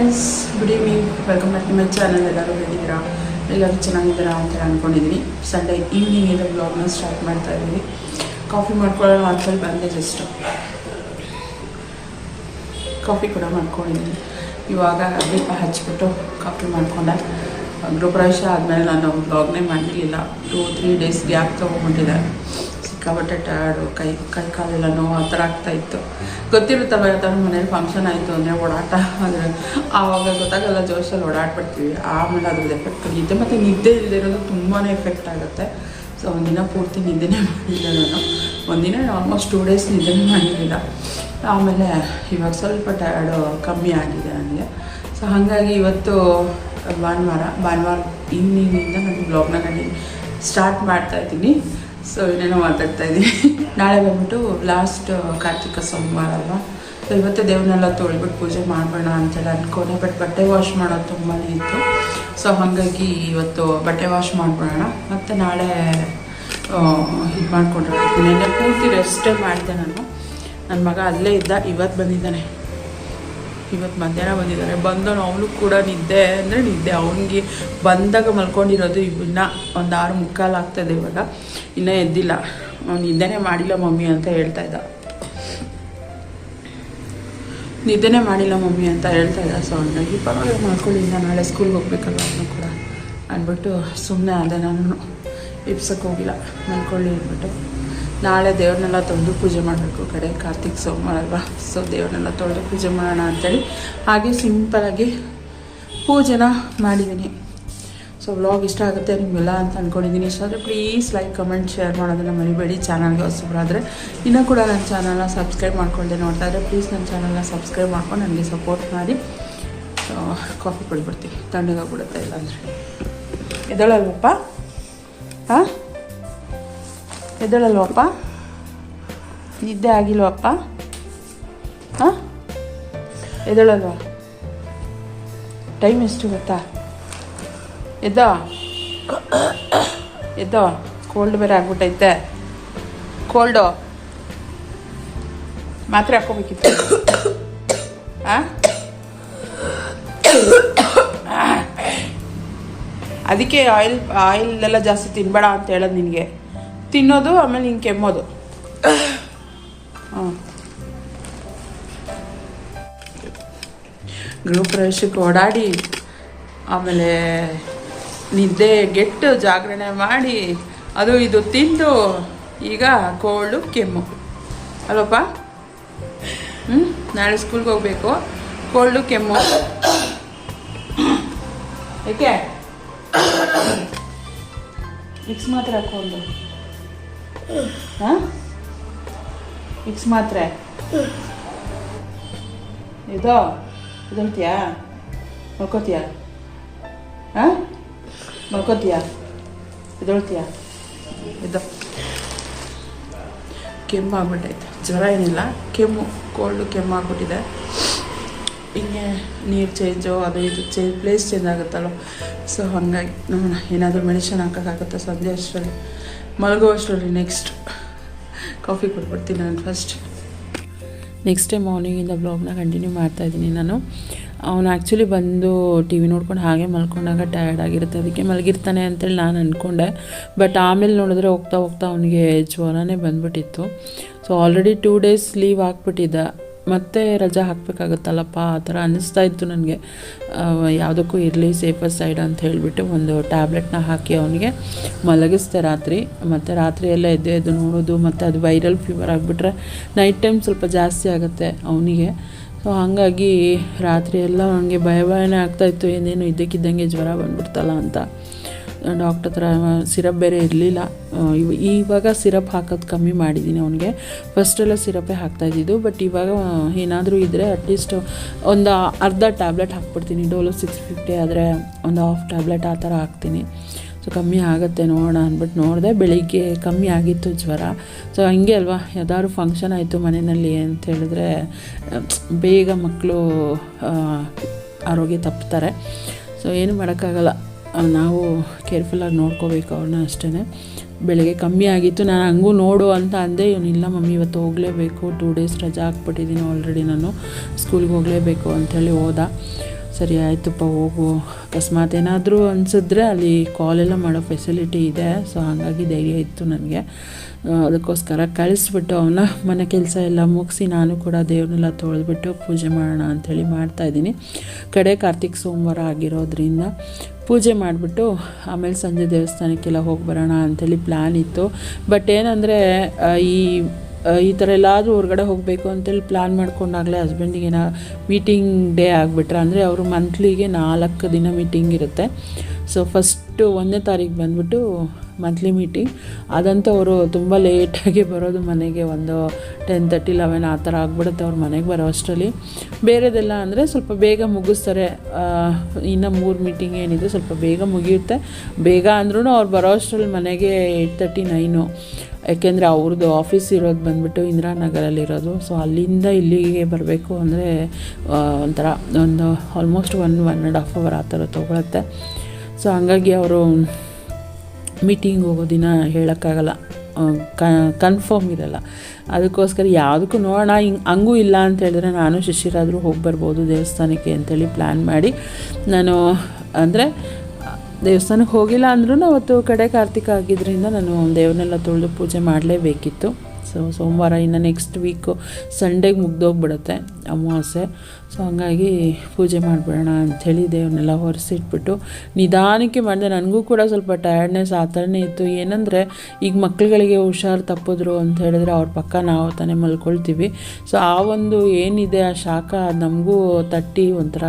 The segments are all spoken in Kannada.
Friends good evening welcome back ನಿಮ್ಮ ಚಾನಲ್ ಎಲ್ಲರೂ ಹೇಳಿದ್ದೀರಾ ಎಲ್ಲರೂ ಚೆನ್ನಾಗಿದ್ದೀರಾ ಅಂತ ಅಂದ್ಕೊಂಡಿದ್ದೀನಿ ಸಂಡೇ ಈವ್ನಿಂಗಿಂದ ಬ್ಲಾಗ್ನ ಸ್ಟಾರ್ಟ್ ಮಾಡ್ತಾ ಇದ್ದೀನಿ. ಕಾಫಿ ಮಾಡ್ಕೊಳ್ಳೋಣ ಅಂತೇಳಿ ಬಂದೆ ಜಸ್ಟು ಕಾಫಿ ಕೂಡ ಮಾಡ್ಕೊಂಡಿದ್ದೀನಿ ಇವಾಗ ದೀಪ ಹಚ್ಚಿಬಿಟ್ಟು ಕಾಫಿ ಮಾಡ್ಕೊಂಡೆ. ಗೃಹಪ್ರವೇಶ ಆದಮೇಲೆ ನಾನು ಬ್ಲಾಗ್ನೇ ಮಾಡಿರಲಿಲ್ಲ ಟೂ ತ್ರೀ ಡೇಸ್ ಗ್ಯಾಪ್ ತೊಗೊಂಬಿಟ್ಟಿದೆ ಸಿಕ್ಕಾಬಟ್ಟೆ ಟಯರ್ಡು ಕೈ ಕೈ ಕಾಲೆಲ್ಲ ನೋವು ಆ ಥರ ಆಗ್ತಾಯಿತ್ತು ಗೊತ್ತಿರುತ್ತಲ್ಲ ಯಾವ್ದಾದ್ರು ಮನೇಲಿ ಫಂಕ್ಷನ್ ಆಯಿತು ಅಂದರೆ ಓಡಾಟ ಅಂದರೆ ಆವಾಗ ಗೊತ್ತಾಗಲ್ಲ ಜೋಶಲ್ಲಿ ಓಡಾಡ್ಬಿಡ್ತೀವಿ. ಆಮೇಲೆ ಅದ್ರದ್ದು ಎಫೆಕ್ಟ್ ನಿದ್ದೆ ಮತ್ತು ನಿದ್ದೆ ಇಲ್ಲದೆ ಇರೋದು ತುಂಬಾ ಎಫೆಕ್ಟ್ ಆಗುತ್ತೆ. ಸೊ ಒಂದಿನ ಪೂರ್ತಿ ನಿದ್ದೆನೇ ಮಾಡಿಲ್ಲ ನಾನು. ಒಂದಿನ ಆಲ್ಮೋಸ್ಟ್ ಟೂ ಡೇಸ್ ನಿದ್ದೆನೇ ಮಾಡಿರಲಿಲ್ಲ. ಆಮೇಲೆ ಇವಾಗ ಸ್ವಲ್ಪ ಟಯರ್ಡು ಕಮ್ಮಿ ಆಗಿದೆ ನನಗೆ. ಸೊ ಹಾಗಾಗಿ ಇವತ್ತು ಭಾನುವಾರ ಭಾನುವಾರ ಈವ್ನಿಂಗಿಂದ ನಾನು ಬ್ಲಾಗ್ನ ಕಂಟಿನ್ಯೂ ಸ್ಟಾರ್ಟ್ ಮಾಡ್ತಾ ಇದ್ದೀನಿ. ಸೊ ಏನೇನೋ ಮಾತಾಡ್ತಾ ಇದ್ದೀನಿ ನಾಳೆ ಬಂದ್ಬಿಟ್ಟು ಲಾಸ್ಟ್ ಕಾರ್ತಿಕ ಸೋಮವಾರ ಅಲ್ವಾ? ಸೊ ಇವತ್ತು ದೇವ್ರನ್ನೆಲ್ಲ ತೊಳ್ಬಿಟ್ಟು ಪೂಜೆ ಮಾಡೋಣ ಅಂತೆಲ್ಲ ಅಂದ್ಕೊಂಡೆ ಬಟ್ ಬಟ್ಟೆ ವಾಶ್ ಮಾಡೋದು ತುಂಬಾ ಇತ್ತು. ಸೊ ಹಾಗಾಗಿ ಇವತ್ತು ಬಟ್ಟೆ ವಾಶ್ ಮಾಡ್ಬಿಡೋಣ. ಮತ್ತು ನಾಳೆ ಇದು ಮಾಡ್ಕೊಂಡ್ರೆ. ನಿನ್ನೆ ಪೂರ್ತಿ ರೆಸ್ಟೇ ಮಾಡಿದೆ ನಾನು. ನನ್ನ ಮಗ ಅಲ್ಲೇ ಇದ್ದ ಇವತ್ತು ಬಂದಿದ್ದಾನೆ. ಇವತ್ತು ಮಧ್ಯಾಹ್ನ ಬಂದಿದ್ದಾರೆ. ಬಂದವನು ಅವನು ಕೂಡ ನಿದ್ದೆ ಅಂದರೆ ನಿದ್ದೆ. ಅವನಿಗೆ ಬಂದಾಗ ಮಲ್ಕೊಂಡಿರೋದು ಇವನ್ನ ಒಂದು ಆರು ಮುಕ್ಕಾಲು ಆಗ್ತದೆ ಇವಾಗ. ಇನ್ನೂ ಎದ್ದಿಲ್ಲ. ಅವ್ನು ನಿದ್ದೆನೇ ಮಾಡಿಲ್ಲ ಮಮ್ಮಿ ಅಂತ ಹೇಳ್ತಾ ಇದ್ದ. ನಿದ್ದೆನೇ ಮಾಡಿಲ್ಲ ಮಮ್ಮಿ ಅಂತ ಹೇಳ್ತಾ ಇದ್ದ. ಸೊ ಹಂಗಾಗಿ ಪರವಾಗಿಲ್ಲ ಇನ್ನು ನಾಳೆ ಸ್ಕೂಲ್ಗೆ ಹೋಗ್ಬೇಕಲ್ಲ ಅವನು ಕೂಡ. ಅಂದ್ಬಿಟ್ಟು ಸುಮ್ಮನೆ ಅದೇ ನಾನು. ಇಪ್ಸಕ್ಕೆ ಹೋಗಿಲ್ಲ. ಮಲ್ಕೊಳ್ಳಿ ಅಂದ್ಬಿಟ್ಟು. ನಾಳೆ ದೇವ್ರನ್ನೆಲ್ಲ ತೊಳೆದು ಪೂಜೆ ಮಾಡಬೇಕು ಕಡೆ ಕಾರ್ತಿಕ್ ಸೋಮವಾರ ಅಲ್ವಾ? ಸೊ ದೇವ್ರನ್ನೆಲ್ಲ ತೊಳೆದು ಪೂಜೆ ಮಾಡೋಣ ಅಂತೇಳಿ. ಹಾಗೆ ಸಿಂಪಲಾಗಿ ಪೂಜೆನ ಮಾಡಿದ್ದೀನಿ. ಸೊ ವ್ಲಾಗ್ ಇಷ್ಟ ಆಗುತ್ತೆ ನಿಮಗೆಲ್ಲ ಅಂತ ಅಂದ್ಕೊಂಡಿದ್ದೀನಿ ಇಷ್ಟ ಆದರೆ ಪ್ಲೀಸ್ ಲೈಕ್ ಕಮೆಂಟ್ ಶೇರ್ ಮಾಡೋದನ್ನು ಮರಿಬೇಡಿ. ಚಾನಲ್ಗೆ ಹೊಸಬ್ರಾದರೆ ಇನ್ನೂ ಕೂಡ ನನ್ನ ಚಾನಲ್ನ ಸಬ್ಸ್ಕ್ರೈಬ್ ಮಾಡ್ಕೊಂಡೆ ನೋಡ್ತಾ ಇದ್ದರೆ ಪ್ಲೀಸ್ ನನ್ನ ಚಾನಲ್ನ ಸಬ್ಸ್ಕ್ರೈಬ್ ಮಾಡ್ಕೊಂಡು ನನಗೆ ಸಪೋರ್ಟ್ ಮಾಡಿ. ಕಾಫಿ ಕುಡಿಬಿಡ್ತೀನಿ ತಣ್ಣಗಾಗ್ಬಿಡುತ್ತೆ ಇಲ್ಲಾಂದರೆ. ಎದಳಲ್ವಪ್ಪ ಹಾಂ ಎದ್ದಳಲ್ವಪ್ಪ ನಿದ್ದೆ ಆಗಿಲ್ವಪ್ಪ ಹಾಂ? ಎದ್ದಳಲ್ವಾ ಟೈಮ್ ಎಷ್ಟು ಗೊತ್ತಾ? ಎದ್ದೋ? ಎದ್ದೋ? ಕೋಲ್ಡ್ ಬೇರೆ ಆಗ್ಬಿಟ್ಟೈತೆ. ಕೋಲ್ಡು ಮಾತ್ರೆ ಹಾಕೋಬೇಕಿತ್ತು ಹಾಂ? ಅದಕ್ಕೆ ಆಯಿಲ್ ಆಯಿಲ್ ಎಲ್ಲ ಜಾಸ್ತಿ ತಿನ್ಬೇಡ ಅಂತ ಹೇಳೋದು ನಿನಗೆ. ತಿನ್ನೋದು, ಆಮೇಲೆ ಹಿಂಗೆ ಕೆಮ್ಮೋದು. ಹಾಂ. ಗೃಹ ಪ್ರವೇಶಕ್ಕೆ ಓಡಾಡಿ, ಆಮೇಲೆ ನಿದ್ದೆ ಗೆಟ್ಟು ಜಾಗರಣೆ ಮಾಡಿ, ಅದು ಇದು ತಿಂದು, ಈಗ ಕೋಲ್ಡು ಕೆಮ್ಮು. ಅಲ್ಲಪ್ಪ? ಹ್ಞೂ ನಾಳೆ ಸ್ಕೂಲ್ಗೆ ಹೋಗ್ಬೇಕು. ಕೋಲ್ಡು ಕೆಮ್ಮು. ಏಕೆ? ಮಿಕ್ಸ್ ಮಾತ್ರ ಹಾಕೊಂಡು ಹಾಂ? ಮಿಕ್ಸ್ ಮಾತ್ರೆ. ಇದೋ ಇದೊಳ್ತೀಯಾ ಮಲ್ಕೋತೀಯಾ? ಹಾಂ? ಮಲ್ಕೋತೀಯಾ? ಇದೊಳ್ತೀಯಾ ಇದು. ಕೆಮ್ಮು ಆಗ್ಬಿಟ್ಟೈತೆ. ಜ್ವರ ಏನಿಲ್ಲ. ಕೆಮ್ಮು ಕೋಲ್ಡು ಕೆಮ್ಮು ಆಗ್ಬಿಟ್ಟಿದೆ. ಹಿಂಗೆ ನೀರು ಚೇಂಜು ಅದು ಇದು ಚೇಂಜ್ ಪ್ಲೇಸ್ ಚೇಂಜ್ ಆಗುತ್ತಲ್ಲ ಸೊ ಹಾಗಾಗಿ ನೋಡೋಣ. ಏನಾದರೂ ಮೆಡಿಷನ್ ಹಾಕೋಕ್ಕಾಗುತ್ತೆ? ಸಂಜೆ ಅಷ್ಟರಲ್ಲಿ. ಮಲಗೋ ರೀ ನೆಕ್ಸ್ಟ್ ಕಾಫಿ ಕೊಟ್ಬಿಡ್ತೀನಿ ನಾನು ಫಸ್ಟ್ ನೆಕ್ಸ್ಟ್ ಡೇ ಮಾರ್ನಿಂಗಿಂದ ಬ್ಲಾಗ್ನ ಕಂಟಿನ್ಯೂ ಮಾಡ್ತಾಯಿದ್ದೀನಿ ನಾನು. ಅವನು ಆ್ಯಕ್ಚುಲಿ ಬಂದು ಟಿ ವಿ ನೋಡ್ಕೊಂಡು ಹಾಗೆ ಮಲ್ಕೊಂಡಾಗ ಟಯರ್ಡ್ ಆಗಿರುತ್ತೆ. ಅದಕ್ಕೆ ಮಲಗಿರ್ತಾನೆ ಅಂತೇಳಿ ನಾನು ಅಂದ್ಕೊಂಡೆ ಬಟ್ ಆಮೇಲೆ ನೋಡಿದ್ರೆ ಹೋಗ್ತಾ ಹೋಗ್ತಾ ಅವನಿಗೆ ಜ್ವರನೇ ಬಂದ್ಬಿಟ್ಟಿತ್ತು. So already two days leave ಹಾಕ್ಬಿಟ್ಟಿದ್ದ ಮತ್ತೆ ರಜಾ ಹಾಕಬೇಕಾಗುತ್ತಲ್ಲಪ್ಪ? ಆ ಥರ ಅನ್ನಿಸ್ತಾ ಇತ್ತು ನನಗೆ. ಯಾವುದಕ್ಕೂ ಇರಲಿ, ಸೇಫರ್ ಸೈಡ್ ಅಂತ ಹೇಳಿಬಿಟ್ಟು ಒಂದು ಟ್ಯಾಬ್ಲೆಟ್ನ ಹಾಕಿ ಅವನಿಗೆ ಮಲಗಿಸ್ದೆ ರಾತ್ರಿ. ಮತ್ತು ರಾತ್ರಿ ಎಲ್ಲ ಎದ್ದು ಎದ್ದು ನೋಡೋದು, ಮತ್ತು ಅದು ವೈರಲ್ ಫೀವರ್ ಆಗಿಬಿಟ್ರೆ ನೈಟ್ ಟೈಮ್ ಸ್ವಲ್ಪ ಜಾಸ್ತಿ ಆಗುತ್ತೆ ಅವನಿಗೆ. ಸೊ, ಹಾಗಾಗಿ ರಾತ್ರಿ ಎಲ್ಲ ಅವನಿಗೆ ಭಯ ಭಯನೇ ಆಗ್ತಾಯಿತ್ತು ಏನೇನು ಇದ್ದಕ್ಕಿದ್ದಂಗೆ ಜ್ವರ ಬಂದ್ಬಿಡ್ತಲ್ಲ ಅಂತ. ಡಾಕ್ಟರ್ ಹತ್ರ ಸಿರಪ್ ಬೇರೆ ಇರಲಿಲ್ಲ. ಇವಾಗ ಸಿರಪ್ ಹಾಕೋದು ಕಮ್ಮಿ ಮಾಡಿದ್ದೀನಿ ಅವನಿಗೆ. ಫಸ್ಟೆಲ್ಲ ಸಿರಪೇ ಹಾಕ್ತಾಯಿದ್ದು ಬಟ್ ಇವಾಗ ಏನಾದರೂ ಇದ್ದರೆ ಅಟ್ಲೀಸ್ಟ್ ಒಂದು ಅರ್ಧ ಟ್ಯಾಬ್ಲೆಟ್ ಹಾಕ್ಬಿಡ್ತೀನಿ. ಡೋಲೋ ಸಿಕ್ಸ್ ಫಿಫ್ಟಿ ಆದರೆ ಒಂದು ಹಾಫ್ ಟ್ಯಾಬ್ಲೆಟ್ ಆ ಥರ ಹಾಕ್ತೀನಿ. ಸೊ ಕಮ್ಮಿ ಆಗುತ್ತೆ ನೋಡೋಣ ಅಂದ್ಬಿಟ್ಟು ನೋಡಿದೆ, ಬೆಳಿಗ್ಗೆ ಕಮ್ಮಿ ಆಗಿತ್ತು ಜ್ವರ. ಸೊ ಹಂಗೆ ಅಲ್ವಾ, ಯಾವ್ದಾದ್ರು ಫಂಕ್ಷನ್ ಆಯಿತು ಮನೆಯಲ್ಲಿ ಅಂತ ಹೇಳಿದ್ರೆ, ಬೇಗ ಮಕ್ಕಳು ಆರೋಗ್ಯ ತಪ್ತಾರೆ. ಸೊ ಏನು ಮಾಡೋಕ್ಕಾಗಲ್ಲ. ನಾವು ಕೇರ್ಫುಲ್ಲಾಗಿ ನೋಡ್ಕೋಬೇಕು ಅವ್ರನ್ನ ಅಷ್ಟೇ ಬೆಳಗ್ಗೆ ಕಮ್ಮಿ ಆಗಿತ್ತು, ನಾನು ಹಂಗೂ ನೋಡು ಅಂತ ಅಂದೆ ಇವನಿಲ್ಲ ಮಮ್ಮಿ, ಇವತ್ತು ಹೋಗಲೇಬೇಕು ಟೂ ಡೇಸ್ ರಜಾ ಹಾಕ್ಬಿಟ್ಟಿದ್ದೀನಿ ಆಲ್ರೆಡಿ ನಾನು ಸ್ಕೂಲ್ಗೆ ಹೋಗಲೇಬೇಕು ಅಂಥೇಳಿ ಹೋದ. ಸರಿ ಆಯಿತುಪ್ಪ, ಹೋಗು. ಅಕಸ್ಮಾತ್ ಏನಾದರೂ ಅನಿಸಿದ್ರೆ ಅಲ್ಲಿ ಕಾಲ್ ಎಲ್ಲ ಮಾಡೋ ಫೆಸಿಲಿಟಿ ಇದೆ ಸೊ ಹಾಗಾಗಿ ಧೈರ್ಯ ಇತ್ತು ನನಗೆ. ಅದಕ್ಕೋಸ್ಕರ ಕಳಿಸ್ಬಿಟ್ಟು ಅವನ ಮನೆ ಕೆಲಸ ಎಲ್ಲ ಮುಗಿಸಿ, ನಾನು ಕೂಡ ದೇವ್ರನ್ನೆಲ್ಲ ತೊಳೆದ್ಬಿಟ್ಟು ಪೂಜೆ ಮಾಡೋಣ ಅಂಥೇಳಿ ಮಾಡ್ತಾಯಿದ್ದೀನಿ ಕಡೆ ಕಾರ್ತಿಕ್ ಸೋಮವಾರ ಆಗಿರೋದ್ರಿಂದ ಪೂಜೆ ಮಾಡಿಬಿಟ್ಟು ಆಮೇಲೆ ಸಂಜೆ ದೇವಸ್ಥಾನಕ್ಕೆಲ್ಲ ಹೋಗಿ ಬರೋಣ ಅಂಥೇಳಿ ಪ್ಲ್ಯಾನ್ ಇತ್ತು. ಬಟ್ ಏನಂದರೆ ಈ ಈ ಥರ ಎಲ್ಲಾದರೂ ಹೊರಗಡೆ ಹೋಗಬೇಕು ಅಂತೇಳಿ ಪ್ಲ್ಯಾನ್ ಮಾಡ್ಕೊಂಡಾಗಲೇ ಹಸ್ಬೆಂಡಿಗೆ ಮೀಟಿಂಗ್ ಡೇ ಆಗಿಬಿಟ್ರೆ, ಅಂದರೆ ಅವರು ಮಂತ್ಲಿಗೆ ನಾಲ್ಕು ದಿನ ಮೀಟಿಂಗ್ ಇರುತ್ತೆ. ಸೊ ಫಸ್ಟು ಒಂದನೇ ತಾರೀಕು ಬಂದುಬಿಟ್ಟು ಮಂತ್ಲಿ ಮೀಟಿಂಗ್ ಅದಂತೂ ಅವರು ತುಂಬ ಲೇಟಾಗಿ ಬರೋದು ಮನೆಗೆ ಒಂದು ಟೆನ್ ತರ್ಟಿ ಲೆವೆನ್ ಆ ಥರ ಆಗ್ಬಿಡುತ್ತೆ ಅವ್ರ ಮನೆಗೆ ಬರೋ ಅಷ್ಟರಲ್ಲಿ. ಬೇರೆದೆಲ್ಲ ಅಂದರೆ ಸ್ವಲ್ಪ ಬೇಗ ಮುಗಿಸ್ತಾರೆ. ಇನ್ನು ಮೂರು ಮೀಟಿಂಗ್ ಏನಿದೆ ಸ್ವಲ್ಪ ಬೇಗ ಮುಗಿಯುತ್ತೆ. ಬೇಗ ಅಂದ್ರೂ ಅವ್ರು ಬರೋ ಅಷ್ಟರಲ್ಲಿ ಮನೆಗೆ ಏಯ್ಟ್ ತರ್ಟಿ ನೈನು ಯಾಕೆಂದರೆ ಅವ್ರದ್ದು ಆಫೀಸ್ ಇರೋದು ಬಂದ್ಬಿಟ್ಟು ಇಂದಿರಾನಗರಲ್ಲಿರೋದು ಸೊ ಅಲ್ಲಿಂದ ಇಲ್ಲಿಗೆ ಬರಬೇಕು ಅಂದರೆ ಒಂಥರ ಒಂದು almost one one and half hour ಆ ಥರ ತೊಗೊಳತ್ತೆ. ಸೊ ಹಂಗಾಗಿ ಅವರು ಮೀಟಿಂಗ್ ಹೋಗೋ ದಿನ ಹೇಳೋಕ್ಕಾಗಲ್ಲ. ಕನ್ಫರ್ಮ್ ಇರಲ್ಲ. ಅದಕ್ಕೋಸ್ಕರ ಯಾವುದಕ್ಕೂ ನೋಡೋಣ ಹಿಂಗೆ ಹಂಗೂ ಇಲ್ಲ ಅಂತ ಹೇಳಿದ್ರೆ ನಾನು ಶಿಷ್ಯರಾದರೂ ಹೋಗಿ ಬರ್ಬೋದು ದೇವಸ್ಥಾನಕ್ಕೆ ಅಂತೇಳಿ ಪ್ಲ್ಯಾನ್ ಮಾಡಿ. ನಾನು, ಅಂದರೆ, ದೇವಸ್ಥಾನಕ್ಕೆ ಹೋಗಿಲ್ಲ ಅಂದ್ರೂ ಅವತ್ತು ಕಡೆ ಕಾರ್ತಿಕ ಆಗಿದ್ದರಿಂದ ನಾನು ದೇವ್ರನ್ನೆಲ್ಲ ತೊಳೆದು ಪೂಜೆ ಮಾಡಲೇಬೇಕಿತ್ತು. ಸೊ ಸೋಮವಾರ ಇನ್ನು ನೆಕ್ಸ್ಟ್ ವೀಕು ಸಂಡೇಗೆ ಮುಗ್ದೋಗ್ಬಿಡುತ್ತೆ ಅಮಾವಾಸ್ಯೆ. ಸೊ ಹಂಗಾಗಿ ಪೂಜೆ ಮಾಡಿಬಿಡೋಣ ಅಂಥೇಳಿ ದೇವ್ರನ್ನೆಲ್ಲ ಹೊರಿಸಿಟ್ಬಿಟ್ಟು ನಿಧಾನಕ್ಕೆ ಮಾಡಿದೆ, ನನಗೂ ಕೂಡ ಸ್ವಲ್ಪ ಟಯರ್ಡ್ನೆಸ್ ಆ ಥರನೇ ಇತ್ತು. ಏನಂದರೆ, ಈಗ ಮಕ್ಕಳುಗಳಿಗೆ ಹುಷಾರು ತಪ್ಪಿದ್ರು ಅಂತ ಹೇಳಿದ್ರೆ ಅವ್ರ ಪಕ್ಕ ನಾವು ತಾನೇ ಮಲ್ಕೊಳ್ತೀವಿ. ಸೊ ಆ ಒಂದು ಏನಿದೆ, ಆ ಶಾಖ ನಮಗೂ ತಟ್ಟಿ ಒಂಥರ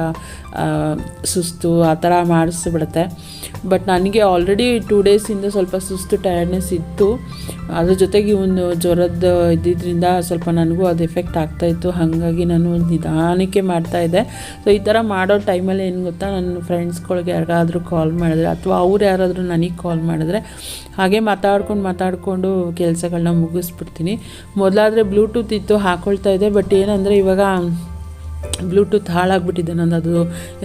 ಸುಸ್ತು ಆ ಥರ ಮಾಡಿಸ್ಬಿಡುತ್ತೆ. ಬಟ್ ನನಗೆ ಆಲ್ರೆಡಿ ಟೂ ಡೇಸಿಂದ ಸ್ವಲ್ಪ ಸುಸ್ತು ಟಯರ್ಡ್ನೆಸ್ ಇತ್ತು. ಅದ್ರ ಜೊತೆಗೆ ಒಂದು ಜ್ವರದ ಇದ್ದಿದ್ದರಿಂದ ಸ್ವಲ್ಪ ನನಗೂ ಅದು ಎಫೆಕ್ಟ್ ಆಗ್ತಾಯಿತ್ತು ಹಾಗಾಗಿ ನಾನು ನಿಧಾನಕ್ಕೆ ಮಾಡ್ತಾಯಿದ್ದೆ ಸೊ ಈ ಥರ ಮಾಡೋ ಟೈಮಲ್ಲಿ ಏನು ಗೊತ್ತಾ? ನನ್ನ ಫ್ರೆಂಡ್ಸ್ಗಳಿಗೆ ಯಾರಿಗಾದರೂ ಕಾಲ್ ಮಾಡಿದ್ರೆ ಅಥವಾ ಅವ್ರು ಯಾರಾದರೂ ನನಗೆ ಕಾಲ್ ಮಾಡಿದ್ರೆ ಹಾಗೆ ಮಾತಾಡ್ಕೊಂಡು ಮಾತಾಡಿಕೊಂಡು ಕೆಲಸಗಳನ್ನ ಮುಗಿಸ್ಬಿಡ್ತೀನಿ. ಮೊದಲಾದರೆ ಬ್ಲೂಟೂತ್ ಇತ್ತು ಹಾಕ್ಕೊಳ್ತಾ ಇದ್ದೆ. ಬಟ್ ಏನಂದರೆ ಇವಾಗ ಬ್ಲೂಟೂತ್ ಹಾಳಾಗ್ಬಿಟ್ಟಿದೆ. ನಂದು ಅದು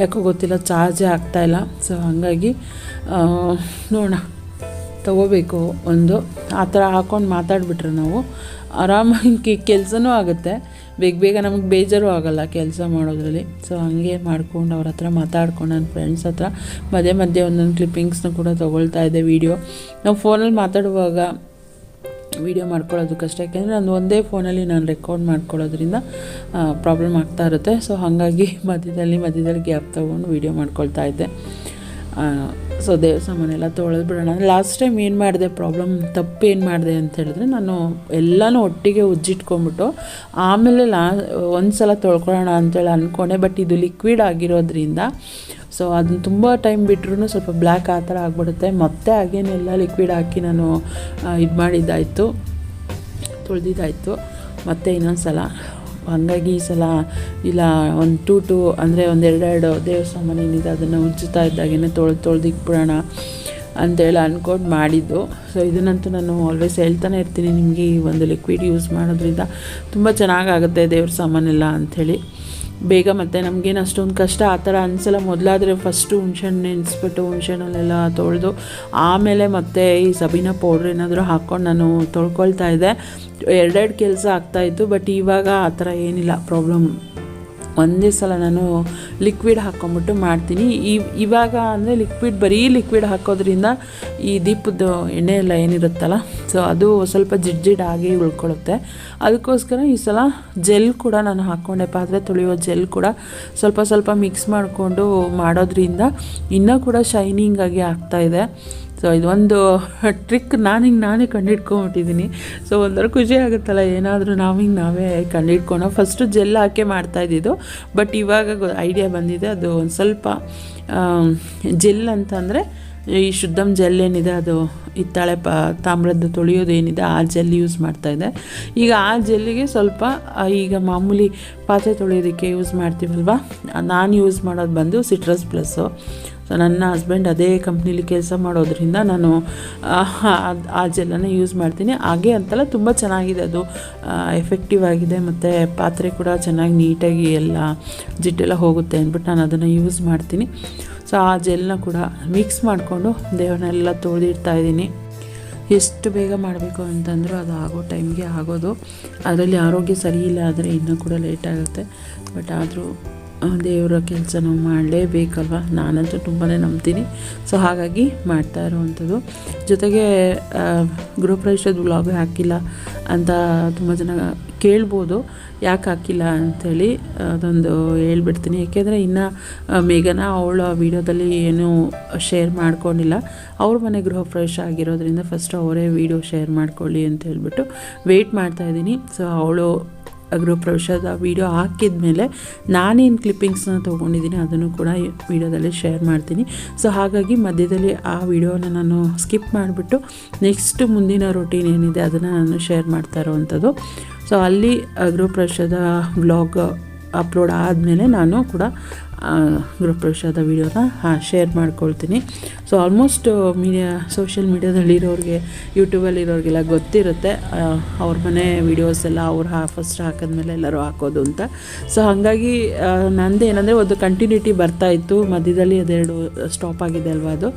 ಯಾಕೋ ಗೊತ್ತಿಲ್ಲ ಚಾರ್ಜೇ ಆಗ್ತಾಯಿಲ್ಲ ಸೊ ಹಾಗಾಗಿ ನೋಡೋಣ. ತಗೋಬೇಕು ಒಂದು. ಆ ಥರ ಹಾಕ್ಕೊಂಡು ಮಾತಾಡ್ಬಿಟ್ರೆ ನಾವು ಆರಾಮಾಗಿ ಕೆಲಸನೂ ಆಗುತ್ತೆ. ಬೇಗ ಬೇಗ ನಮಗೆ ಬೇಜಾರು ಆಗೋಲ್ಲ ಕೆಲಸ ಮಾಡೋದ್ರಲ್ಲಿ. ಸೊ ಹಂಗೆ ಮಾಡ್ಕೊಂಡು ಅವ್ರ ಹತ್ರ ಮಾತಾಡ್ಕೊಂಡು ನನ್ನ ಫ್ರೆಂಡ್ಸ್ ಹತ್ರ ಮಧ್ಯೆ ಮಧ್ಯೆ ಒಂದೊಂದು ಕ್ಲಿಪ್ಪಿಂಗ್ಸ್ನ ಕೂಡ ತೊಗೊಳ್ತಾ ಇದ್ದೆ ವೀಡಿಯೋ ನಾವು ಫೋನಲ್ಲಿ ಮಾತಾಡುವಾಗ ವೀಡಿಯೋ ಮಾಡ್ಕೊಳ್ಳೋದಕ್ಕಷ್ಟೇ, ಯಾಕೆಂದರೆ ನಾನು ಒಂದೇ ಫೋನಲ್ಲಿ ನಾನು ರೆಕಾರ್ಡ್ ಮಾಡ್ಕೊಳ್ಳೋದ್ರಿಂದ ಪ್ರಾಬ್ಲಮ್ ಆಗ್ತಾ ಇರುತ್ತೆ. ಸೊ ಹಾಗಾಗಿ ಮಧ್ಯದಲ್ಲಿ ಮಧ್ಯದಲ್ಲಿ ಗ್ಯಾಪ್ ತೊಗೊಂಡು ವೀಡಿಯೋ ಮಾಡ್ಕೊಳ್ತಾ ಇದ್ದೆ. ಸೊ ದೇವಸ್ಥಾನನೆಲ್ಲ ತೊಳೆದು ಬಿಡೋಣ ಲಾಸ್ಟ್ ಟೈಮ್ ಏನು ಮಾಡಿದೆ ಪ್ರಾಬ್ಲಮ್ ತಪ್ಪು ಏನು ಮಾಡಿದೆ ಅಂತ ಹೇಳಿದ್ರೆ ನಾನು ಎಲ್ಲನೂ ಒಟ್ಟಿಗೆ ಉಜ್ಜಿಟ್ಕೊಂಡ್ಬಿಟ್ಟು ಆಮೇಲೆ ಲಾ ಒಂದು ಸಲ ತೊಳ್ಕೊಳ್ಳೋಣ ಅಂತೇಳಿ ಅಂದ್ಕೊಂಡೆ ಬಟ್ ಇದು ಲಿಕ್ವಿಡ್ ಆಗಿರೋದ್ರಿಂದ ಸೊ ಅದನ್ನ ತುಂಬ ಟೈಮ್ ಬಿಟ್ರೂ ಸ್ವಲ್ಪ ಬ್ಲ್ಯಾಕ್ ಆ ಥರ ಆಗಿಬಿಡುತ್ತೆ. ಮತ್ತೆ ಹಾಗೇನೆಲ್ಲ ಲಿಕ್ವಿಡ್ ಹಾಕಿ ನಾನು ಇದು ಮಾಡಿದ್ದಾಯಿತು ತೊಳೆದಿದ್ದಾಯಿತು. ಮತ್ತೆ ಇನ್ನೊಂದು ಸಲ ಹಾಗಾಗಿ ಈ ಸಲ ಇಲ್ಲ, ಒಂದು ಟೂ ಟೂ ಅಂದರೆ ಒಂದು ಎರಡೆರಡು ದೇವಸ್ಥಾನ ಏನಿದೆ ಅದನ್ನು ಉಜ್ಜುತ್ತಾ ಇದ್ದಾಗೇ ತೊಳೆದು ತೊಳೆದಿಕ್ಬಿಡೋಣ ಅಂತೇಳಿ ಅಂದ್ಕೊಂಡು ಮಾಡಿದ್ದು. ಸೊ ಇದನ್ನಂತೂ ನಾನು ಆಲ್ವೇಸ್ ಹೇಳ್ತಾನೆ ಇರ್ತೀನಿ, ನಿಮಗೆ ಈ ಒಂದು ಲಿಕ್ವಿಡ್ ಯೂಸ್ ಮಾಡೋದ್ರಿಂದ ತುಂಬ ಚೆನ್ನಾಗಾಗುತ್ತೆ ದೇವ್ರ ಸಾಮಾನೆಲ್ಲ ಅಂಥೇಳಿ ಬೇಗ ಮತ್ತೆ ನಮಗೇನು ಅಷ್ಟೊಂದು ಕಷ್ಟ, ಆ ಥರ ಅನಿಸಲ್ಲ. ಮೊದಲಾದರೆ ಫಸ್ಟು ಹುಣ್ಸೆಹಣ್ಣು ನೆನೆಸ್ಬಿಟ್ಟು ಹುಣ್ಸೆಹಣ್ಣಲ್ಲೆಲ್ಲ ತೊಳೆದು, ಆಮೇಲೆ ಮತ್ತೆ ಈ ಸಬೀನ ಪೌಡ್ರ್ ಏನಾದರೂ ಹಾಕ್ಕೊಂಡು ನಾನು ತೊಳ್ಕೊಳ್ತಾ ಇದ್ದೆ. ಎರಡೆರಡು ಕೆಲಸ ಆಗ್ತಾಯಿತ್ತು ಬಟ್ ಇವಾಗ ಆ ಥರ ಏನಿಲ್ಲ ಪ್ರಾಬ್ಲಮ್ ಒಂದೇ ಸಲ ನಾನು ಲಿಕ್ವಿಡ್ ಹಾಕ್ಕೊಂಬಿಟ್ಟು ಮಾಡ್ತೀನಿ. ಈ, ಇವಾಗ ಅಂದರೆ ಲಿಕ್ವಿಡ್ ಬರೀ ಲಿಕ್ವಿಡ್ ಹಾಕೋದ್ರಿಂದ ಈ ದೀಪದ ಎಣ್ಣೆ ಎಲ್ಲ ಏನಿರುತ್ತಲ್ಲ ಸೊ ಅದು ಸ್ವಲ್ಪ ಜಿಡ್ ಆಗಿ ಉಳ್ಕೊಳ್ಳುತ್ತೆ. ಅದಕ್ಕೋಸ್ಕರ ಈ ಸಲ ಜೆಲ್ ಕೂಡ ನಾನು ಹಾಕ್ಕೊಂಡೆ ಪಾತ್ರೆ ತೊಳೆಯೋ ಜೆಲ್ ಕೂಡ ಸ್ವಲ್ಪ ಸ್ವಲ್ಪ ಮಿಕ್ಸ್ ಮಾಡಿಕೊಂಡು ಮಾಡೋದ್ರಿಂದ ಇನ್ನೂ ಕೂಡ ಶೈನಿಂಗಾಗಿ ಆಗ್ತಾಯಿದೆ ಸೊ ಇದೊಂದು ಟ್ರಿಕ್ ನಾನು ಹಿಂಗೆ ನಾನೇ ಕಂಡಿಡ್ಕೊಂಬಿಟ್ಟಿದ್ದೀನಿ ಸೊ ಒಂಥರ ಖುಷಿ ಆಗುತ್ತಲ್ಲ, ಏನಾದರೂ ನಾವು ಹಿಂಗೆ ನಾವೇ ಕಂಡಿಡ್ಕೊಳೋ ಫಸ್ಟು ಜೆಲ್ ಹಾಕೇ ಮಾಡ್ತಾ ಇದ್ದಿದ್ದು ಬಟ್ ಇವಾಗ ಐಡಿಯಾ ಬಂದಿದೆ, ಅದು ಒಂದು ಸ್ವಲ್ಪ ಜೆಲ್ ಅಂತಂದರೆ, ಈ ಶುದ್ಧಂ ಜೆಲ್ ಏನಿದೆ, ಅದು ಹಿತ್ತಾಳೆ ಪ, ತಾಮ್ರದ್ದು ತೊಳೆಯೋದೇನಿದೆ, ಆ ಜೆಲ್ ಯೂಸ್ ಮಾಡ್ತಾಯಿದ್ದೆ ಈಗ ಆ ಜೆಲ್ಲಿಗೆ ಸ್ವಲ್ಪ ಈಗ ಮಾಮೂಲಿ ಪಾತ್ರೆ ತೊಳೆಯೋದಕ್ಕೆ ಯೂಸ್ ಮಾಡ್ತೀವಲ್ವ? ನಾನು ಯೂಸ್ ಮಾಡೋದು ಬಂದು ಸಿಟ್ರಸ್ ಪ್ಲಸ್ಸು ಸೊ ನನ್ನ ಹಸ್ಬೆಂಡ್ ಅದೇ ಕಂಪ್ನೀಲಿ ಕೆಲಸ ಮಾಡೋದ್ರಿಂದ ನಾನು ಆ, ಜೆಲ್ಲನ್ನು ಯೂಸ್ ಮಾಡ್ತೀನಿ. ಹಾಗೆ ಅಂತಲ್ಲ ತುಂಬ ಚೆನ್ನಾಗಿದೆ ಅದು. ಎಫೆಕ್ಟಿವ್ ಆಗಿದೆ ಮತ್ತು ಪಾತ್ರೆ ಕೂಡ ಚೆನ್ನಾಗಿ ನೀಟಾಗಿ ಎಲ್ಲ ಜಿಡ್ಡೆಲ್ಲ ಹೋಗುತ್ತೆ ಅಂದ್ಬಿಟ್ಟು ನಾನು ಅದನ್ನು ಯೂಸ್ ಮಾಡ್ತೀನಿ. ಸೊ ಆ ಜೆಲ್ನ ಕೂಡ ಮಿಕ್ಸ್ ಮಾಡಿಕೊಂಡು ದೇವರನ್ನೆಲ್ಲ ತೊಳೆದಿಡ್ತಾ ಇದ್ದೀನಿ. ಎಷ್ಟು ಬೇಗ ಮಾಡಬೇಕು ಅಂತಂದರೂ ಅದು ಆಗೋ ಟೈಮ್ಗೆ ಆಗೋದು. ಅದರಲ್ಲಿ ಆರೋಗ್ಯ ಸರಿ ಇಲ್ಲ ಆದರೆ ಇನ್ನೂ ಕೂಡ ಲೇಟ್ ಆಗುತ್ತೆ. ಬಟ್ ಆದರೂ ದೇವರ ಕೆಲಸ ನಾವು ಮಾಡಲೇಬೇಕಲ್ವ? ನಾನಂತೂ ತುಂಬಾ ನಂಬ್ತೀನಿ. ಸೊ ಹಾಗಾಗಿ ಮಾಡ್ತಾ ಇರೋವಂಥದ್ದು. ಜೊತೆಗೆ ಗೃಹ ಗೃಹಪ್ರವೇಶದ ವ್ಲಾಗ್ ಹಾಕಿಲ್ಲ ಅಂತ ತುಂಬ ಜನ ಕೇಳ್ಬೋದು. ಯಾಕೆ ಹಾಕಿಲ್ಲ ಅಂಥೇಳಿ ಅದೊಂದು ಹೇಳ್ಬಿಡ್ತೀನಿ. ಏಕೆಂದರೆ ಇನ್ನು ಮೇಘನ ಅವಳ ವೀಡಿಯೋದಲ್ಲಿ ಏನೂ ಶೇರ್ ಮಾಡ್ಕೊಂಡಿಲ್ಲ. ಅವ್ರ ಮನೆ ಗೃಹ ಪ್ರವೇಶ ಆಗಿರೋದ್ರಿಂದ ಫಸ್ಟ್ ಅವರೇ ವೀಡಿಯೋ ಶೇರ್ ಮಾಡ್ಕೊಳ್ಳಿ ಅಂತ ಹೇಳ್ಬಿಟ್ಟು ವೆಯ್ಟ್ ಮಾಡ್ತಾಯಿದ್ದೀನಿ ಸೊ ಅವಳು ಗೃಹ ಪ್ರವೇಶದ ವೀಡಿಯೋ ಹಾಕಿದ ಮೇಲೆ ನಾನೇನು ಕ್ಲಿಪ್ಪಿಂಗ್ಸ್ನ ತೊಗೊಂಡಿದ್ದೀನಿ ಅದನ್ನು ಕೂಡ ವೀಡಿಯೋದಲ್ಲಿ ಶೇರ್ ಮಾಡ್ತೀನಿ. ಸೊ ಹಾಗಾಗಿ ಮಧ್ಯದಲ್ಲಿ ಆ ವಿಡಿಯೋನ ನಾನು ಸ್ಕಿಪ್ ಮಾಡಿಬಿಟ್ಟು ನೆಕ್ಸ್ಟ್ ಮುಂದಿನ ರೊಟೀನ್ ಏನಿದೆ ಅದನ್ನು ನಾನು ಶೇರ್ ಮಾಡ್ತಾ ಇರುವಂಥದ್ದು. ಸೊ ಅಲ್ಲಿ ಆ, ಬ್ಲಾಗ್ ಅಪ್ಲೋಡ್ ಆದಮೇಲೆ ನಾನು ಕೂಡ ಗ್ರೂಪ್ ಗೃಹ ಪ್ರವೇಶದ ವೀಡಿಯೋನ ಶೇರ್ ಮಾಡ್ಕೊಳ್ತೀನಿ. ಸೊ ಆಲ್ಮೋಸ್ಟ್ ಮೀಡಿಯಾ ಸೋಷಿಯಲ್ ಯೂಟ್ಯೂಬಲ್ಲಿ ಇರೋರಿಗೆಲ್ಲ ಗೊತ್ತಿರುತ್ತೆ. ಅವ್ರ ಮನೆ ವೀಡಿಯೋಸ್ ಎಲ್ಲ ಅವ್ರು ಹಾ ಫಸ್ಟ್ ಹಾಕಿದ್ಮೇಲೆ ಎಲ್ಲರೂ ಹಾಕೋದು ಅಂತ. ಸೊ ಹಾಗಾಗಿ ಆ, ನಂದು ಏನಂದರೆ ಒಂದು ಕಂಟಿನ್ಯೂಟಿ ಬರ್ತಾ ಇತ್ತು. ಮಧ್ಯದಲ್ಲಿ ಅದೆರಡು ಸ್ಟಾಪ್ ಆಗಿದೆ ಅಲ್ವಾ ಅದು.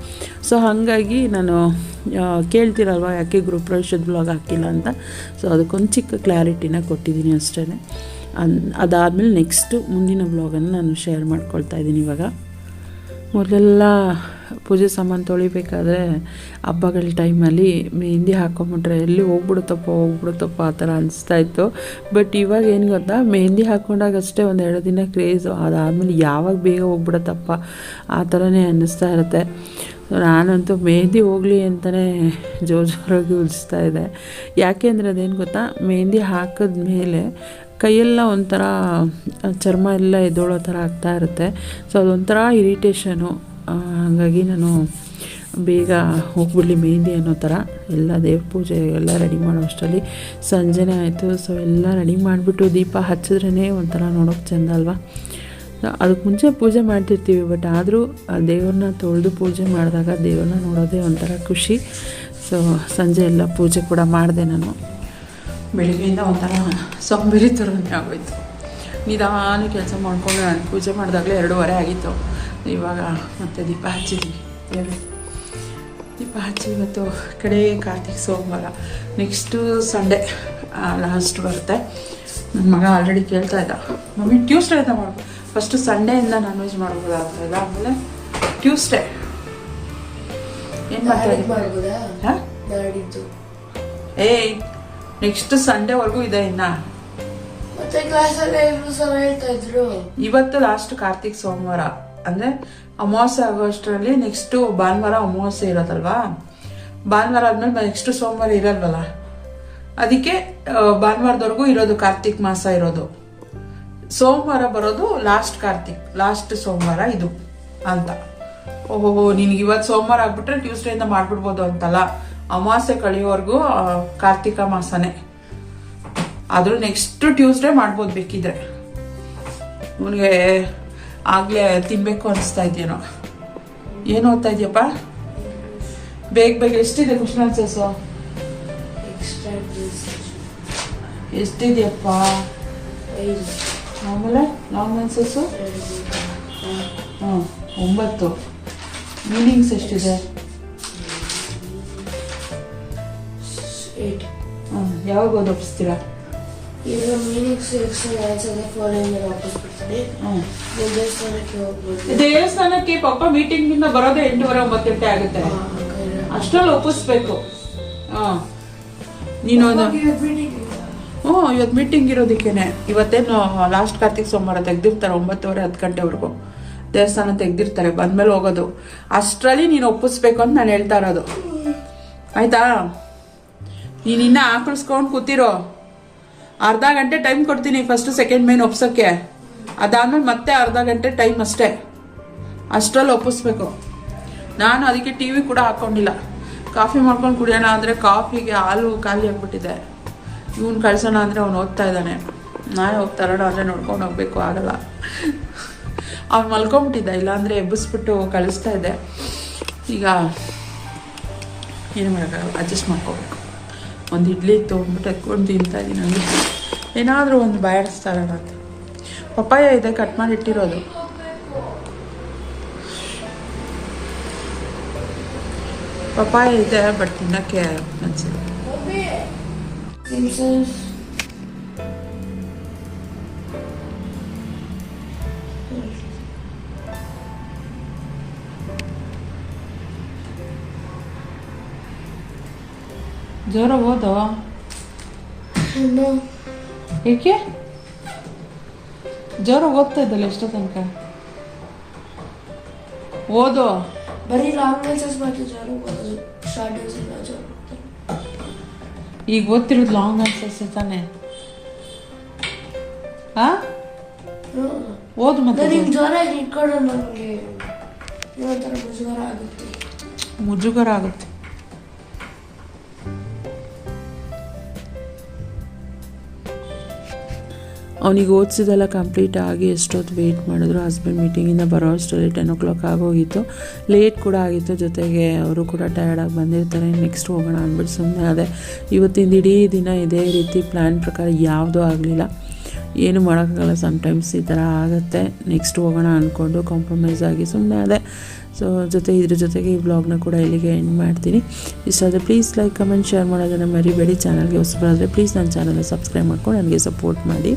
ಸೊ ಹಾಗಾಗಿ ನಾನು ಕೇಳ್ತಿರಲ್ವ ಯಾಕೆ ಗ್ರೂಪ್ ಪ್ರವೇಶದ ಬ್ಲಾಗ್ ಹಾಕಿಲ್ಲ ಅಂತ. ಸೊ ಅದಕ್ಕೊಂದು ಚಿಕ್ಕ ಕ್ಲಾರಿಟಿನ ಕೊಟ್ಟಿದ್ದೀನಿ ಅಷ್ಟೇ ಅದಾದಮೇಲೆ ನೆಕ್ಸ್ಟು ಮುಂದಿನ ವ್ಲಾಗನ್ನು ನಾನು ಶೇರ್ ಮಾಡ್ಕೊಳ್ತಾ ಇದ್ದೀನಿ ಇವಾಗ. ಮೊದಲೆಲ್ಲ ಪೂಜೆ ಸಾಮಾನು ತೊಳಿಬೇಕಾದ್ರೆ ಹಬ್ಬಗಳ ಟೈಮಲ್ಲಿ ಮೆಹಂದಿ ಹಾಕೊಂಬಿಟ್ರೆ ಎಲ್ಲಿ ಹೋಗ್ಬಿಡುತ್ತಪ್ಪ ಹೋಗ್ಬಿಡುತ್ತಪ್ಪ ಆ ಥರ ಅನಿಸ್ತಾ ಇತ್ತು. ಬಟ್ ಇವಾಗ ಏನು ಗೊತ್ತಾ? ಮೆಹಂದಿ ಹಾಕ್ಕೊಂಡಾಗ ಅಷ್ಟೇ ಒಂದು ಎರಡು ದಿನ ಕ್ರೇಜು ಅದಾದಮೇಲೆ ಯಾವಾಗ ಬೇಗ ಹೋಗ್ಬಿಡುತ್ತಪ್ಪ ಆ ಥರನೇ ಅನ್ನಿಸ್ತಾ ಇರುತ್ತೆ. ನಾನಂತೂ ಮೆಹಂದಿ ಹೋಗಲಿ ಅಂತಲೇ ಜೋರು ಜೋರಾಗಿ ಉಳಿಸ್ತಾ ಇದೆ ಯಾಕೆ ಅಂದರೆ ಅದೇನು ಗೊತ್ತಾ? ಮೆಹಂದಿ ಹಾಕಿದ್ಮೇಲೆ ಕೈಯೆಲ್ಲ ಒಂಥರ ಚರ್ಮ ಎಲ್ಲ ಎದ್ದೋಳೋ ಥರ ಆಗ್ತಾ ಇರುತ್ತೆ. ಸೊ ಅದೊಂಥರ ಇರಿಟೇಷನು ಹಾಗಾಗಿ ನಾನು ಬೇಗ ಹೋಗ್ಬಿಡಲಿ ಮೆಹಂದಿ ಅನ್ನೋ ಥರ. ಎಲ್ಲ ದೇವ್ರ ಪೂಜೆ ಎಲ್ಲ ರೆಡಿ ಮಾಡೋ ಅಷ್ಟರಲ್ಲಿ ಸಂಜೆನೇ ಆಯಿತು. ಸೊ ಎಲ್ಲ ರೆಡಿ ಮಾಡಿಬಿಟ್ಟು ದೀಪ ಹಚ್ಚಿದ್ರೇ ಒಂಥರ ನೋಡೋಕೆ ಚೆಂದ ಅಲ್ವಾ? ಅದಕ್ಕೆ ಮುಂಚೆ ಪೂಜೆ ಮಾಡ್ತಿರ್ತೀವಿ. ಬಟ್ ಆದರೂ ದೇವ್ರನ್ನ ತೊಳೆದು ಪೂಜೆ ಮಾಡಿದಾಗ ದೇವ್ರನ್ನ ನೋಡೋದೇ ಒಂಥರ ಖುಷಿ. ಸೊ ಸಂಜೆ ಎಲ್ಲ ಪೂಜೆ ಕೂಡ ಮಾಡಿದೆ ನಾನು. ಬೆಳಿಗ್ಗೆಯಿಂದ ಒಂಥರ ಸೊಂಬೇರಿ ಥರನೇ ಆಗೋಯ್ತು. ನಿಧಾನ ಕೆಲಸ ಮಾಡಿಕೊಂಡು ನಾನು ಪೂಜೆ ಮಾಡಿದಾಗಲೇ ಎರಡೂವರೆ ಆಗಿತ್ತು. ಇವಾಗ ಮತ್ತೆ ದೀಪ ಹಚ್ಚಿದ್ವಿ. ದೇವ್ರಿಗೆ. ದೀಪ ಹಚ್ಚಿ ಇವತ್ತು ಕಡೆ ಕಾರ್ತಿಕ್ ಸೋಮವಾರ. ನೆಕ್ಸ್ಟು ಸಂಡೇ ಲಾಸ್ಟ್ ಬರುತ್ತೆ. ನನ್ನ ಮಗ ಆಲ್ರೆಡಿ ಕೇಳ್ತಾ ಇದ್ದ. ಮಮ್ಮಿ ಟ್ಯೂಸ್ಡೇ ಅಂತ ಮಾಡ್ಬೋದು ಫಸ್ಟು ಸಂಡೇಯಿಂದ ನಾನ್ ವೆಜ್ ಮಾಡ್ಬೋದಾಗ್ತದ ಆಮೇಲೆ ಟ್ಯೂಸ್ಡೇ ಏನು ಮಾಡ್ತಾ ಏಯ್ ನೆಕ್ಸ್ಟ್ ಸಂಡೇವರೆಗೂ ಇದೆ ಇನ್ನ. ಮತ್ತೆ ಕ್ಲಾಸಲ್ಲಿ ಹೇಳ್ತಾ ಇದ್ರು. ಇವತ್ತು ಲಾಸ್ಟ್ ಕಾರ್ತಿಕ್ ಸೋಮವಾರ. ಅಂದ್ರೆ ಅಮಾವಾಸ್ಯೆ ಆಗೋಷ್ಟರಲ್ಲಿ ನೆಕ್ಸ್ಟ್ ಭಾನುವಾರ ಅಮಾವಾಸ್ಯೆ ಇರೋದಲ್ವಾ ಭಾನುವಾರ ಆದ್ಮೇಲೆ ನೆಕ್ಸ್ಟ್ ಸೋಮವಾರ ಇರಲ್ವಲ್ಲ? ಅದಕ್ಕೆ ಭಾನುವಾರದವರೆಗೂ ಇರೋದು ಕಾರ್ತಿಕ್ ಮಾಸ ಇರೋದು. ಸೋಮವಾರ ಬರೋದು ಲಾಸ್ಟ್ ಕಾರ್ತಿಕ್ ಲಾಸ್ಟ್ ಸೋಮವಾರ ಇದು ಅಂತ. ಓಹೋ ನಿನ್ಗೆ ಇವತ್ತು ಸೋಮವಾರ ಆಗ್ಬಿಟ್ರೆ ಟ್ಯೂಸ್ಡೇಯಿಂದ ಮಾಡ್ಬಿಡ್ಬೋದು ಅಂತಲ್ಲ. ಅಮಾವಾಸ್ಯೆ ಕಳೆಯೋವರೆಗೂ ಕಾರ್ತಿಕ ಮಾಸನೇ. ಆದರೂ ನೆಕ್ಸ್ಟ್ ಟ್ಯೂಸ್ಡೇ ಮಾಡ್ಬೋದು ಬೇಕಿದ್ರೆ. ಅವನಿಗೆ ಆಗಲೇ ತಿನ್ನಬೇಕು ಅನಿಸ್ತಾ ಇದೆಯೇನೋ. ಏನು ಓದ್ತಾ ಇದೆಯಪ್ಪ? ಬೇಗ ಬೇಗ ಎಷ್ಟಿದೆ ಕ್ವಶನ್ ಆನ್ಸರ್ಸು ಎಷ್ಟಿದೆಯಪ್ಪ? ಆಮೇಲೆ ಲಾಂಗ್ ಆನ್ಸರ್ಸು ಹ್ಞೂ ಒಂಬತ್ತು. ಮೀನಿಂಗ್ಸ್ ಎಷ್ಟಿದೆ? ಯಾವಾಗ ಓದೋಪಿಸ್ತೀರಾ? ಈಗ ಆನ್ಸರ್ ಫಾರಿನ್ ಇಂದ ದೇವಸ್ಥಾನಕ್ಕೆ ಹೋಗ್ಬೋದು. ದೇವಸ್ಥಾನಕ್ಕೆ ಪಾಪ ಮೀಟಿಂಗಿಂದ ಬರೋದೇ ಎಂಟೂವರೆ ಒಂಬತ್ತು ಗಂಟೆ ಆಗುತ್ತೆ. ಅಷ್ಟರಲ್ಲಿ ಒಪ್ಪಿಸ್ಬೇಕು. ಹಾಂ. ನೀನು. ಹ್ಞೂ ಇವತ್ತು ಮೀಟಿಂಗ್ ಇರೋದಕ್ಕೇನೆ. ಇವತ್ತೇನು ಲಾಸ್ಟ್ ಕಾರ್ತಿಕ್ ಸೋಮವಾರ ತೆಗ್ದಿರ್ತಾರೆ ಒಂಬತ್ತುವರೆ ಹತ್ತು ಗಂಟೆವರೆಗೂ. ದೇವಸ್ಥಾನ ತೆಗ್ದಿರ್ತಾರೆ ಬಂದ್ಮೇಲೆ ಹೋಗೋದು. ಅಷ್ಟರಲ್ಲಿ ನೀನು ಒಪ್ಪಿಸ್ಬೇಕು ಅಂತ ನಾನು ಹೇಳ್ತಾ ಇರೋದು. ಆಯ್ತಾ? ನೀನು ಇನ್ನ ಆಕಳಿಸ್ಕೊಂಡು ಕೂತಿರೋ. ಅರ್ಧ ಗಂಟೆ ಟೈಮ್ ಕೊಡ್ತೀನಿ ಫಸ್ಟ್ ಸೆಕೆಂಡ್ ಮೇನ್ ಒಪ್ಸೋಕ್ಕೆ ಅದಾದ್ಮೇಲೆ ಮತ್ತೆ ಅರ್ಧ ಗಂಟೆ ಟೈಮ್ ಅಷ್ಟೇ. ಅಷ್ಟರಲ್ಲಿ ಒಪ್ಪಿಸ್ಬೇಕು. ನಾನು ಅದಕ್ಕೆ ಟಿ ವಿ ಕೂಡ ಹಾಕ್ಕೊಂಡಿಲ್ಲ ಕಾಫಿ ಮಾಡ್ಕೊಂಡು ಕುಡಿಯೋಣ ಅಂದರೆ ಕಾಫಿಗೆ ಹಾಲು ಖಾಲಿ ಆಗಿಬಿಟ್ಟಿದೆ. ಇವನು ಕಳ್ಸೋಣ ಅಂದರೆ ಅವ್ನು ಓದ್ತಾ ಇದ್ದಾನೆ. ನಾನೇ ಹೋಗ್ತಾರೋಣ ಅಂದರೆ ನೋಡ್ಕೊಂಡು ಹೋಗ್ಬೇಕು, ಆಗಲ್ಲ. ಅವ್ನು ಮಲ್ಕೊಂಬಿಟ್ಟಿದ್ದ, ಇಲ್ಲಾಂದರೆ ಎಬ್ಬಿಸ್ಬಿಟ್ಟು ಕಳಿಸ್ತಾ ಇದ್ದೆ. ಈಗ ಏನು ಮಾಡೋಕ್ಕಾಗಲ್ಲ ಅಡ್ಜಸ್ಟ್ ಮಾಡ್ಕೋಬೇಕು. ಒಂದು ಇಡ್ಲಿ ತೊಗೊಂಡ್ಬಿಟ್ಟು ಎತ್ಕೊಂಡು ತಿಂತಾ ಇದ್ದೀನಿ ನನಗೆ ಏನಾದರೂ ಒಂದು ಬಾಯಾಡಿಸ್ತಾರಣ ಅಂತ. ಪಪ್ಪಾಯ ಇದೆ ಕಟ್ ಮಾಡಿ ಇಟ್ಟಿರೋದು. ಪಪ್ಪಾಯ ಇದೆ ಬಟ್ ತಿನ್ನೋಕ್ಕೆ ಅನ್ಸಿಲ್ಲ ಓದೋ. ಇನ್ನು? ಏಕೆ? ಜೋರ ಓದ್ತಾ ಇದ್ದಲ್ಲ ಎಷ್ಟೋ ತನಕ? ಓದು. ಬರೀ ಲಾಂಗ್ ಆನ್ಸರ್ಸ್ ಮಾತ್ರ ಓದೋದು ಶಾರ್ಟ್ ಆನ್ಸರ್ ಎಲ್ಲ ಈಗ ಓದ್ತಿರೋದು ಲಾಂಗ್ ಆನ್ಸರ್ಸ್ ತಾನೆ? ಹಾ ಓದು ಮತ್ತೆ ನನಗೆ ಜ್ವರ ಇಟ್ಕೊಂಡು ನನಗೆ ಒಂಥರ ಮುಜುಗರ ಆಗುತ್ತೆ. ಮುಜುಗರ ಆಗುತ್ತೆ. ಅವನಿಗೆ ಓದಿಸಿದೆಲ್ಲ ಕಂಪ್ಲೀಟ್ ಆಗಿ ಎಷ್ಟೊತ್ತು ವೆಯ್ಟ್ ಮಾಡಿದ್ರು. ಹಸ್ಬೆಂಡ್ ಮೀಟಿಂಗಿಂದ ಬರೋ ಅಷ್ಟರಲ್ಲಿ ಟೆನ್ ಓ ಕ್ಲಾಕ್ ಆಗೋಗಿತ್ತು. ಲೇಟ್ ಕೂಡ ಆಗಿತ್ತು. ಜೊತೆಗೆ ಅವರು ಕೂಡ ಟಯರ್ಡಾಗಿ ಬಂದಿರ್ತಾರೆ. ನೆಕ್ಸ್ಟ್ ಹೋಗೋಣ ಅಂದ್ಬಿಟ್ಟು ಸುಮ್ಮನೆ ಅದೇ. ಇವತ್ತಿಂದ ಇಡೀ ದಿನ ಇದೇ ರೀತಿ ಪ್ಲ್ಯಾನ್ ಪ್ರಕಾರ ಯಾವುದೂ ಆಗಲಿಲ್ಲ. ಏನು ಮಾಡೋಕ್ಕಾಗಲ್ಲ. ಸಮ್ಟೈಮ್ಸ್ ಈ ಥರ ಆಗುತ್ತೆ. ನೆಕ್ಸ್ಟ್ ಹೋಗೋಣ ಅಂದ್ಕೊಂಡು ಕಾಂಪ್ರಮೈಸ್ ಆಗಿ ಸುಮ್ಮನೆ ಅದೇ. ಸೊ ಜೊತೆ ಇದ್ರ ಜೊತೆಗೆ ಈ ಬ್ಲಾಗ್ನ ಕೂಡ ಇಲ್ಲಿಗೆ ಎಂಡ್ ಮಾಡ್ತೀನಿ. ಇಷ್ಟ ಆದರೆ ಪ್ಲೀಸ್ ಲೈಕ್ ಕಮೆಂಟ್ ಶೇರ್ ಮಾಡೋದನ್ನು ಮರಿಬೇಡಿ. ಚಾನಲ್ಗೆ ಹೊಸಬರಾದರೆ ಪ್ಲೀಸ್ ನನ್ನ ಚಾನಲ್ನ ಸಬ್ಸ್ಕ್ರೈಬ್ ಮಾಡ್ಕೊಂಡು ನನಗೆ ಸಪೋರ್ಟ್ ಮಾಡಿ.